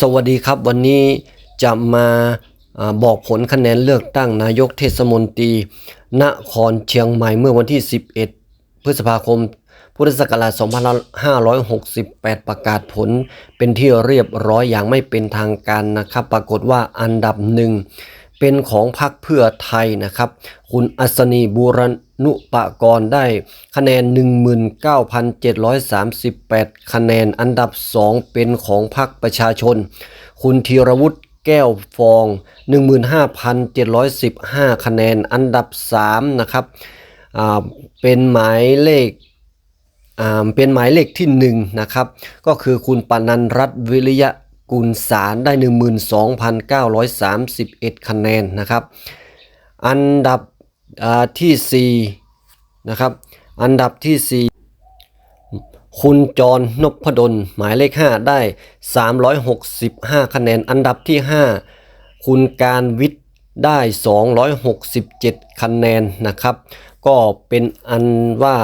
สวัสดีครับวันนี้จะมาบอกผลคะแนนเลือกตั้งนายกเทศมนตรีนครเชียงใหม่เมื่อวันที่ 11 พฤษภาคม พุทธศักราช 2568 ประกาศผลเป็นที่เรียบร้อยอย่างไม่เป็นทางการนะครับ ปรากฏว่าอันดับหนึ่ง เป็นของพรรคเพื่อไทยนะครับ คุณอัศนีบูรณุปกรณ์ได้คะแนน 19,738 คะแนนอันดับ 2 เป็นของพรรคประชาชน คุณธีรวุฒิแก้วฟอง 15,715 คะแนนอันดับ 3 นะครับเป็นหมายเลขเป็นหมายเลขที่หนึ่งนะครับ ก็คือคุณปนันรัตวิริยะ กุลสารได้ 12,931 คะแนนนะครับ อันดับอ่าที่4นะครับอันดับที่ 4 คุณจรนพดลหมายเลข 5 ได้ 365 คะแนน อันดับที่ 5 คุณการวิทย์ได้ 267 คะแนนนะครับ ก็เป็นอันว่า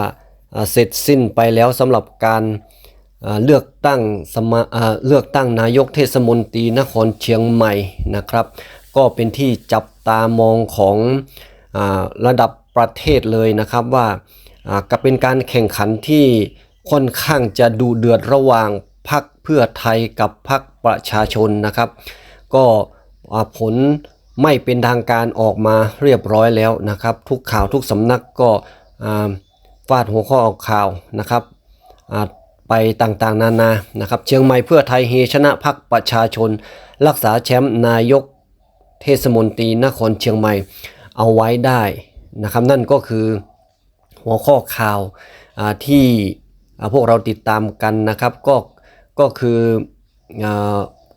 เสร็จสิ้นไปแล้วสำหรับการ เลือกตั้งสมาเลือกตั้งนายกเทศมนตรีนครเชียงใหม่นะครับ ก็เป็นที่จับตามองของอระดับประเทศเลยนะครับว่าก็เป็นการแข่งขันที่ค่อนข้างจะดูเดือดระหว่างพรรคเพื่อไทยกับพรรคประชาชนนะครับ ก็ผลไม่เป็นทางการออกมาเรียบร้อยแล้วนะครับ ทุกข่าวทุกสำนักก็ฟาดหัวข้อออกข่าวนะครับ ไปต่างๆ นานานะครับ เชียงใหม่เพื่อไทยเฮชนะพรรคประชาชน รักษาแชมป์นายกเทศมนตรีนครเชียงใหม่เอาไว้ได้นะครับ นั่นก็คือหัวข้อข่าวที่พวกเราติดตามกันนะครับ ก็ก็คืออ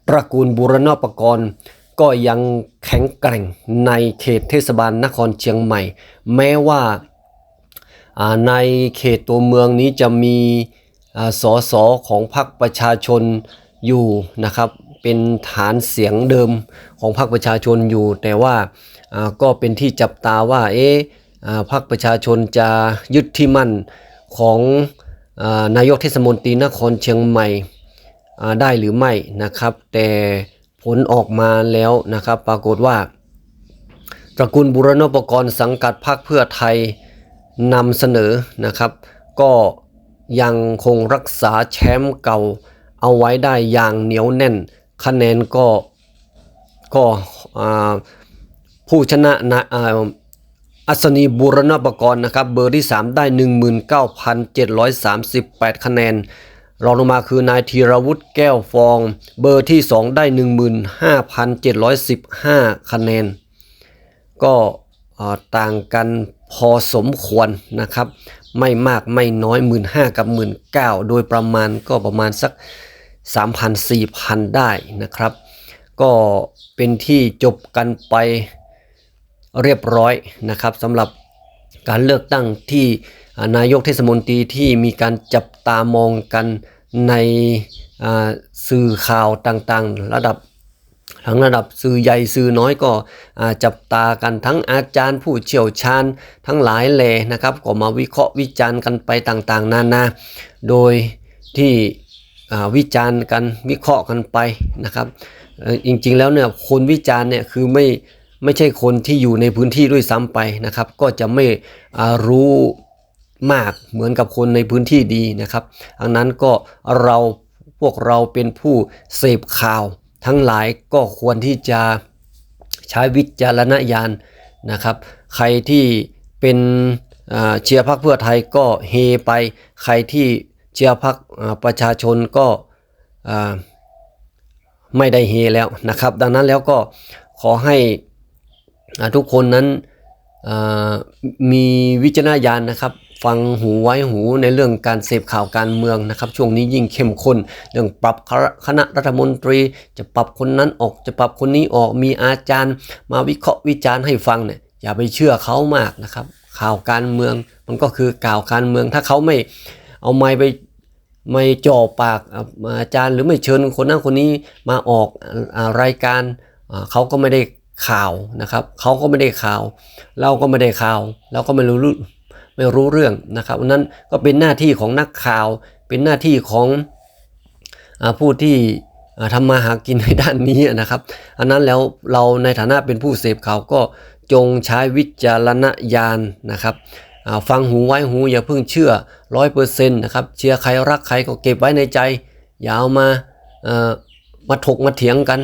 ตระกูลบุรณปกรณ์ก็ยังแข็งแกร่งในเขตเทศบาลนครเชียงใหม่ แม้ว่าในเขตตัวเมืองนี้จะมี สสของพรรคประชาชนอยู่นะครับ เป็นฐานเสียงเดิมของพรรคประชาชนอยู่ แต่ว่าก็เป็นที่จับตาว่าเอ๊ะพรรคประชาชนจะยึดที่มั่นของอนายกเทศมนตรีนครเชียงใหม่ได้หรือไม่นะครับ แต่ผลออกมาแล้วนะครับ ปรากฏว่า ตระกูลบุรณปกรณ์สังกัดพรรคเพื่อไทยนำเสนอนะครับ ก็ ยังคงรักษาแชมป์เก่า เอาไว้ได้อย่างเหนียวแน่น คะแนนก็ก็ผู้ชนะนะอัศนีบุรณปกรณ์นะครับเบอร์ที่ 3 ได้ 19,738 คะแนน รองลงมาคือนายธีรวุฒิแก้วฟอง เบอร์ที่ 2 ได้ 15,715 คะแนน ก็เอ่อต่างกันพอสมควรนะครับ ไม่มากไม่น้อย 1 5ื่นกับ 1 9ื่นโดยประมาณก็ประมาณสัก 3,000-4,000 ได้นะครับ ก็เป็นที่จบกันไปเรียบร้อยนะครับสำหรับการเลือกตั้งที่นายกเทศมนตรีที่มีการจับตามองกันในสื่อข่าวต่างๆ ระดับ ทั้งระดับสื่อใหญ่สื่อน้อยก็จับตากันทั้งอาจารย์ผู้เชี่ยวชาญ ทั้งหลายแหล่นะครับ ก็มาวิเคราะห์วิจารณ์กันไปต่างๆ นานา โดยที่วิจารณ์กันวิเคราะห์กันไปนะครับ จริงๆแล้วเนี่ยคนวิจารณ์เนี่ยคือไม่ไม่ใช่คนที่อยู่ในพื้นที่ด้วยซ้ำไปนะครับ ก็จะไม่รู้มากเหมือนกับคนในพื้นที่ดีนะครับ ดังนั้นก็เราพวกเราเป็นผู้เสพข่าว ทั้งหลายก็ควรที่จะใช้วิจารณญาณนะครับ ใครที่เป็นเชียร์พรรคเพื่อไทยก็เฮไป ใครที่เชียร์พรรคประชาชนก็ไม่ได้เฮแล้วนะครับ ดังนั้นแล้วก็ขอให้ทุกคนนั้น มีวิจารณญาณนะครับฟังหูไว้หูในเรื่องการเสพข่าวการเมืองนะครับ ช่วงนี้ยิ่งเข้มข้น เรื่องปรับคณะรัฐมนตรี จะปรับคนนั้นออกจะปรับคนนี้ออกมีอาจารย์ มาวิเคราะห์วิจารณ์ให้ฟังเนี่ยอย่าไปเชื่อเขามากนะครับ ข่าวการเมืองมันก็คือข่าวการเมือง ถ้าเขาไม่เอาไม้ไปไม่จ่อปากอาจารย์ หรือไม่เชิญคนนั้นคนนี้มาออกอารายการเขาก็ไม่ได้ ข่าวนะครับเขาก็ไม่ได้ข่าว เราก็ไม่ได้ข่าว เราก็ไม่รู้ไม่รู้เรื่องนะครับวันนั้นก็เป็นหน้าที่ของนักข่าว เป็นหน้าที่ของอผู้ที่อ่าทำมาหากินในด้านนี้นะครับอันนั้นแล้วเราในฐานะเป็นผู้เสพข่าวก็จงใช้วิจารณญาณนะครับฟังหูไว้หูอย่าเพิ่งเชื่อร้อยเปอร์เซ็นต์นะครับเชียร์ใครรักใครก็เก็บไว้ในใจ อย่าเอามาอ่อมาถกมาเถียงกัน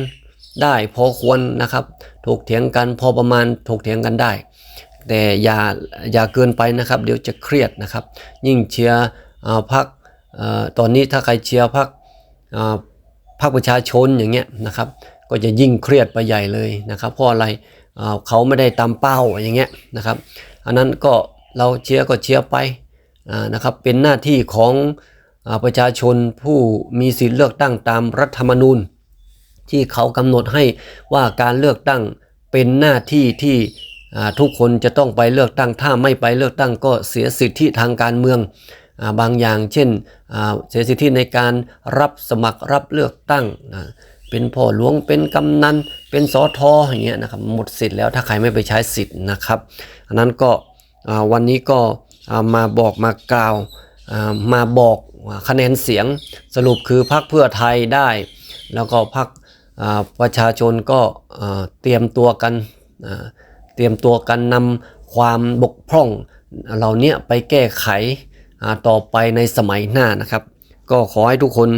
ได้พอควรนะครับ ถกเถียงกันพอประมาณถกเถียงกันได้ แต่อย่าอย่าเกินไปนะครับ เดี๋ยวจะเครียดนะครับ ยิ่งเชียร์พักตอนนี้ถ้าใครเชียร์พักพรรคประชาชนอย่างเงี้ยนะครับ ก็จะยิ่งเครียดไปใหญ่เลยนะครับ เพราะอะไรเขาไม่ได้ตามเป้าอย่างเงี้ยนะครับ อันนั้นก็เราเชียร์ก็เชียร์ไปนะครับ เป็นหน้าที่ของอประชาชนผู้มีสิทธิเลือกตั้งตามรัฐธรรมนูญ ที่เขากำหนดให้ว่าการเลือกตั้งเป็นหน้าที่ที่ทุกคนจะต้องไปเลือกตั้ง ถ้าไม่ไปเลือกตั้งก็เสียสิทธิทางการเมืองอบางอย่าง เช่นเสียสิทธิในการรับสมัครรับเลือกตั้งนะเป็นพ่อหลวงเป็นกำนันเป็นสอทออย่างเงี้ยนะครับหมดสิทธิ์แล้วถ้าใครไม่ไปใช้สิทธิ์นะครับอันนั้นก็วันนี้ก็มาบอกมากล่าวมาบอกคะแนนเสียงสรุปคือพรรคเพื่อไทยได้ แล้วก็พรรค ประชาชนก็เตรียมตัวกันเตรียมตัวกันนำความบกพร่องเหล่านี้ไปแก้ไขต่อไปในสมัยหน้านะครับ ก็ขอให้ทุกคน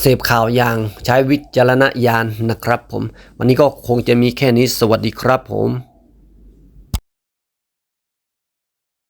เสพข่าวอย่างใช้วิจารณญาณนะครับผม วันนี้ก็คงจะมีแค่นี้สวัสดีครับผม